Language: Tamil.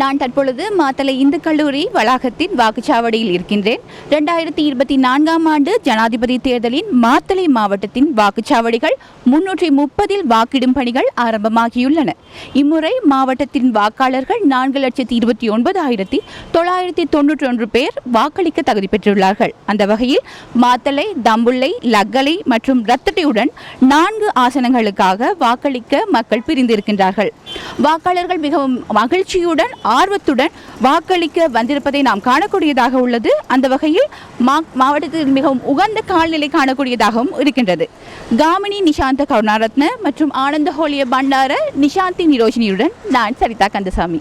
நான் தற்பொழுது மாத்தளை இந்து கல்லூரி வளாகத்தின் வாக்குச்சாவடியில் இருக்கின்றேன். ரெண்டாயிரத்தி இருபத்தி நான்காம் ஆண்டு ஜனாதிபதி தேர்தலின் மாத்தளை மாவட்டத்தின் வாக்குச்சாவடிகள் முன்னூற்றி முப்பதில் வாக்கிடும் பணிகள் ஆரம்பமாகியுள்ளன. இம்முறை மாவட்டத்தின் வாக்காளர்கள் நான்கு லட்சத்தி இருபத்தி ஒன்பதாயிரத்தி தொள்ளாயிரத்தி தொன்னூற்றி ஒன்று பேர் வாக்களிக்க தகுதி பெற்றுள்ளார்கள். அந்த வகையில் மாத்தளை தம்புள்ளை லக்கலை மற்றும் ரத்தட்டையுடன் நான்கு ஆசனங்களுக்காக வாக்களிக்க மக்கள் பிரிந்திருக்கின்றார்கள். வாக்காளர்கள் மிகவும் மகிழ்ச்சியுடன் ஆர்வத்துடன் வாக்களிக்க வந்திருப்பதை நாம் காணக்கூடியதாக உள்ளது. அந்த வகையில் மா- மாவட்டத்தில் மிகவும் உகந்த காலநிலை காணக்கூடியதாகவும் இருக்கின்றது. காமினி நிஷாந்த கருணாரத்ன மற்றும் ஆனந்த ஹோலிய பண்டார நிஷாந்தி நிரோஷினியுடன் நான் சரிதா கந்தசாமி.